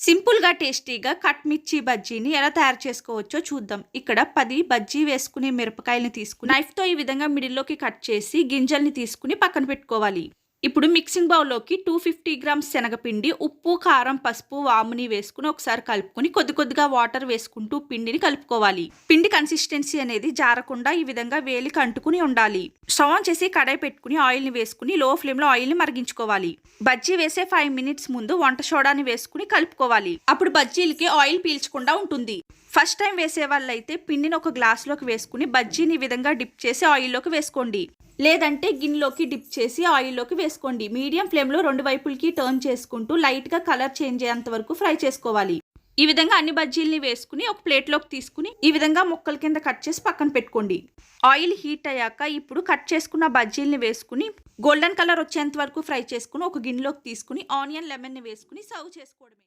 సింపుల్గా టేస్టీగా కట్ మిర్చి బజ్జీని ఎలా తయారు చేసుకోవచ్చో చూద్దాం. ఇక్కడ పది బజ్జీ వేసుకునే మిరపకాయలని తీసుకుని నైఫ్తో ఈ విధంగా మిడిల్లోకి కట్ చేసి గింజల్ని తీసుకుని పక్కన పెట్టుకోవాలి. ఇప్పుడు మిక్సింగ్ బౌల్లోకి టూ ఫిఫ్టీ గ్రామ్స్ శనగపిండి ఉప్పు కారం పసుపు వాముని వేసుకుని ఒకసారి కలుపుకొని కొద్ది కొద్దిగా వాటర్ వేసుకుంటూ పిండిని కలుపుకోవాలి. పిండి కన్సిస్టెన్సీ అనేది జారకుండా ఈ విధంగా వేలికి అంటుకుని ఉండాలి. స్టవ్ ఆన్ చేసి కడాయి పెట్టుకుని ఆయిల్ని వేసుకుని లో ఫ్లేమ్లో ఆయిల్ని మరిగించుకోవాలి. బజ్జీ వేసే ఫైవ్ మినిట్స్ ముందు వంట సోడాని వేసుకుని కలుపుకోవాలి. అప్పుడు బజ్జీలకి ఆయిల్ పీల్చకుండా ఉంటుంది. ఫస్ట్ టైం వేసే వాళ్ళైతే పిండిని ఒక గ్లాస్లోకి వేసుకుని బజ్జీని ఈ విధంగా డిప్ చేసి ఆయిల్లోకి వేసుకోండి. లేదంటే గిన్నెలోకి డిప్ చేసి ఆయిల్లోకి వేసుకోండి. మీడియం ఫ్లేమ్లో రెండు వైపులకి టర్న్ చేసుకుంటూ లైట్గా కలర్ చేంజ్ అయ్యేంత వరకు ఫ్రై చేసుకోవాలి. ఈ విధంగా అన్ని బజ్జీల్ని వేసుకుని ఒక ప్లేట్లోకి తీసుకుని ఈ విధంగా ముక్కల కింద కట్ చేసి పక్కన పెట్టుకోండి. ఆయిల్ హీట్ అయ్యాక ఇప్పుడు కట్ చేసుకున్న బజ్జీల్ని వేసుకుని గోల్డెన్ కలర్ వచ్చేంత వరకు ఫ్రై చేసుకుని ఒక గిన్నెలోకి తీసుకుని ఆనియన్ లెమన్ని వేసుకుని సర్వ్ చేసుకోవడమే.